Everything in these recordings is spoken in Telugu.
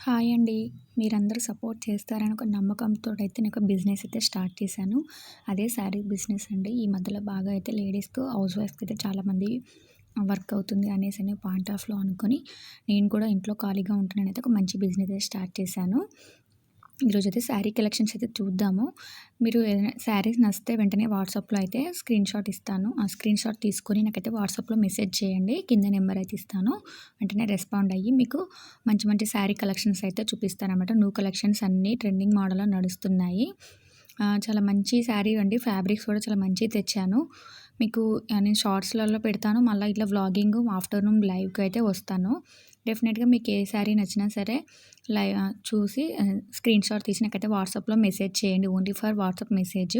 హాయ్ అండి. మీరందరూ సపోర్ట్ చేస్తారని ఒక నమ్మకంతో అయితే నేను ఒక బిజినెస్ అయితే స్టార్ట్ చేశాను. అదే శారీ బిజినెస్ అండి. ఈ మధ్యలో బాగా అయితే లేడీస్కు హౌస్ వైఫ్కి అయితే చాలామంది వర్క్ అవుతుంది అనేసి అనే పాయింట్ ఆఫ్లో అనుకొని నేను కూడా ఇంట్లో ఖాళీగా ఉంటున్నానైతే ఒక మంచి బిజినెస్ అయితే స్టార్ట్ చేశాను. ఈరోజు అయితే శారీ కలెక్షన్స్ అయితే చూద్దాము. మీరు ఏదైనా శారీస్ నచ్చితే వెంటనే వాట్సాప్లో అయితే స్క్రీన్ షాట్ ఇస్తాను. ఆ స్క్రీన్ షాట్ తీసుకొని నాకైతే వాట్సాప్లో మెసేజ్ చేయండి. కింద నెంబర్ అయితే ఇస్తాను. వెంటనే రెస్పాండ్ అయ్యి మీకు మంచి మంచి శారీ కలెక్షన్స్ అయితే చూపిస్తాను అనమాట న్యూ కలెక్షన్స్ అన్నీ ట్రెండింగ్ మోడల్లో నడుస్తున్నాయి. చాలా మంచి శారీ అండి. ఫ్యాబ్రిక్స్ కూడా చాలా మంచి తెచ్చాను. మీకు నేను షార్ట్స్లలో పెడతాను. మళ్ళీ ఇట్లా వ్లాగింగ్ ఆఫ్టర్నూన్ లైవ్కి అయితే వస్తాను. డెఫినెట్గా మీకు ఏ శారీ నచ్చినా సరే లైవ్ చూసి స్క్రీన్ షాట్ తీసి నాకైతే వాట్సాప్లో మెసేజ్ చేయండి. ఓన్లీ ఫర్ వాట్సాప్ మెసేజ్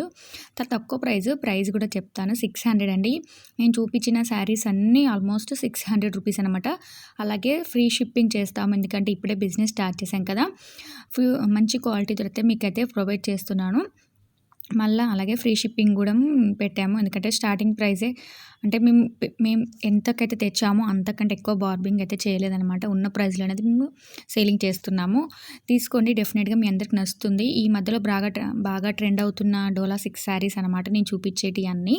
తర్వాత తక్కువ ప్రైస్ ప్రైస్ కూడా చెప్తాను. సిక్స్ హండ్రెడ్ అండి. నేను చూపించిన శారీస్ అన్నీ ఆల్మోస్ట్ సిక్స్ హండ్రెడ్ రూపీస్ అనమాట అలాగే ఫ్రీ షిప్పింగ్ చేస్తాము. ఎందుకంటే ఇప్పుడే బిజినెస్ స్టార్ట్ చేశాం కదా. మంచి క్వాలిటీ దొరికితే మీకైతే ప్రొవైడ్ చేస్తున్నాను. మళ్ళీ అలాగే ఫ్రీ షిప్పింగ్ కూడా పెట్టాము. ఎందుకంటే స్టార్టింగ్ ప్రైజే. అంటే మేము మేము ఎంతకైతే తెచ్చామో అంతకంటే ఎక్కువ బార్బింగ్ అయితే చేయలేదనమాట ఉన్న ప్రైస్లో అనేది మేము సేలింగ్ చేస్తున్నాము. తీసుకోండి డెఫినెట్గా మీ అందరికి నచ్చుతుంది. ఈ మధ్యలో బాగా బాగా ట్రెండ్ అవుతున్న డోలా సిక్స్ శారీస్ అనమాట నేను చూపించేటి అన్నీ.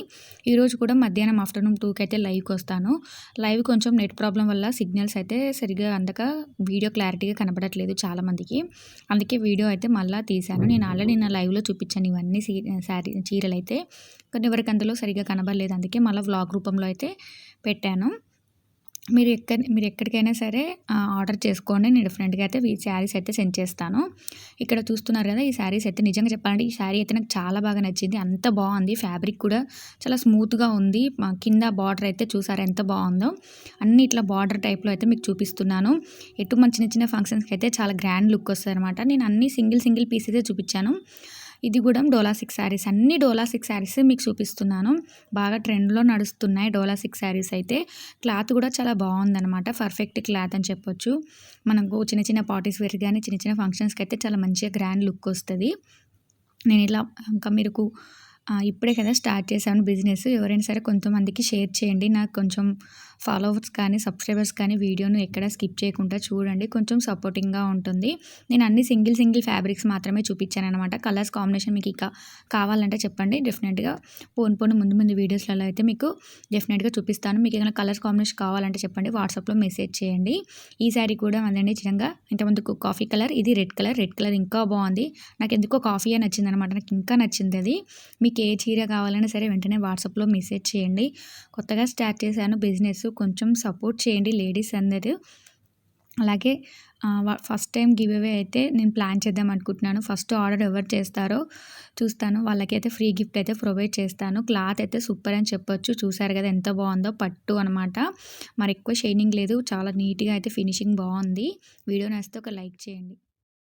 ఈరోజు కూడా మధ్యాహ్నం ఆఫ్టర్నూన్ టూకి అయితే లైవ్కి వస్తాను. లైవ్ కొంచెం నెట్ ప్రాబ్లం వల్ల సిగ్నల్స్ అయితే సరిగ్గా అందక వీడియో క్లారిటీగా కనబడట్లేదు చాలామందికి. అందుకే వీడియో అయితే మళ్ళీ తీశాను. నేను ఆల్రెడీ నా లైవ్లో చూపించాను ఇవన్నీ శారీ చీరలు అయితే కానీ ఎవరికి అందులో సరిగ్గా కనబడలేదు. అందుకే మళ్ళీ వ్లాగ్ రూపంలో అయితే పెట్టాను. మీరు ఎక్కడ మీరు ఎక్కడికైనా సరే ఆర్డర్ చేసుకోండి. నేను డిఫరెంట్గా అయితే ఈ శారీస్ అయితే సెండ్ చేస్తాను. ఇక్కడ చూస్తున్నారు కదా ఈ శారీస్ అయితే నిజంగా చెప్పాలంటే ఈ శారీ అయితే నాకు చాలా బాగా నచ్చింది. అంత బాగుంది. ఫ్యాబ్రిక్ కూడా చాలా స్మూత్గా ఉంది. కింద బార్డర్ అయితే చూసారు ఎంత బాగుందో. అన్ని ఇట్లా బార్డర్ టైప్లో అయితే మీకు చూపిస్తున్నాను. ఎటు మన చిన్న చిన్న ఫంక్షన్స్కి అయితే చాలా గ్రాండ్ లుక్ వస్తుంది అనమాట నేను అన్ని సింగిల్ సింగిల్ పీస్ అయితే చూపించాను. ఇది కూడా డోలా సిక్స్ శారీస్. అన్ని డోలా సిక్స్ శారీస్ మీకు చూపిస్తున్నాను. బాగా ట్రెండ్లో నడుస్తున్నాయి డోలా సిక్స్ శారీస్ అయితే. క్లాత్ కూడా చాలా బాగుందనమాట పర్ఫెక్ట్ క్లాత్ అని చెప్పొచ్చు. మనకు చిన్న చిన్న పార్టీస్ వేర్ కానీ చిన్న చిన్న ఫంక్షన్స్కి అయితే చాలా మంచిగా గ్రాండ్ లుక్ వస్తుంది. నేను ఇలా ఇంకా మీరు ఇప్పుడే కదా స్టార్ట్ చేశాను బిజినెస్. ఎవరైనా సరే కొంతమందికి షేర్ చేయండి. నాకు కొంచెం ఫాలోవర్స్ కానీ సబ్స్క్రైబర్స్ కానీ వీడియోను ఎక్కడ స్కిప్ చేయకుండా చూడండి. కొంచెం సపోర్టింగ్గా ఉంటుంది. నేను అన్ని సింగిల్ సింగిల్ ఫ్యాబ్రిక్స్ మాత్రమే చూపించాను అనమాట కలర్స్ కాంబినేషన్ మీకు ఇక కావాలంటే చెప్పండి. డెఫినెట్గా పోను పోను ముందు ముందు వీడియోస్లలో అయితే మీకు డెఫినెట్గా చూపిస్తాను. మీకు ఏమైనా కలర్స్ కాంబినేషన్ కావాలంటే చెప్పండి. వాట్సాప్లో మెసేజ్ చేయండి. ఈ శారీ కూడా అందండి చిన్నగా ఇంతకుముందు కాఫీ కలర్ ఇది రెడ్ కలర్ రెడ్ కలర్ ఇంకా బాగుంది. నాకు ఎందుకో కాఫీ నచ్చింది అనమాట నాకు ఇంకా నచ్చింది అది. మీ మీకు ఏ చీర కావాలన్నా సరే వెంటనే వాట్సాప్లో మెసేజ్ చేయండి. కొత్తగా స్టార్ట్ చేశాను బిజినెస్ కొంచెం సపోర్ట్ చేయండి లేడీస్ అందరూ. అలాగే ఫస్ట్ టైం గివ్ అవే అయితే నేను ప్లాన్ చేద్దాం అనుకుంటున్నాను. ఫస్ట్ ఆర్డర్ ఎవరు చేస్తారో చూస్తాను. వాళ్ళకి అయితే ఫ్రీ గిఫ్ట్ అయితే ప్రొవైడ్ చేస్తాను. క్లాత్ అయితే సూపర్ అని చెప్పొచ్చు. చూసారు కదా ఎంత బాగుందో పట్టు అనమాట మరి ఎక్కువ షైనింగ్ లేదు. చాలా నీట్గా అయితే ఫినిషింగ్ బాగుంది. వీడియో నచ్చితే ఒక లైక్ చేయండి.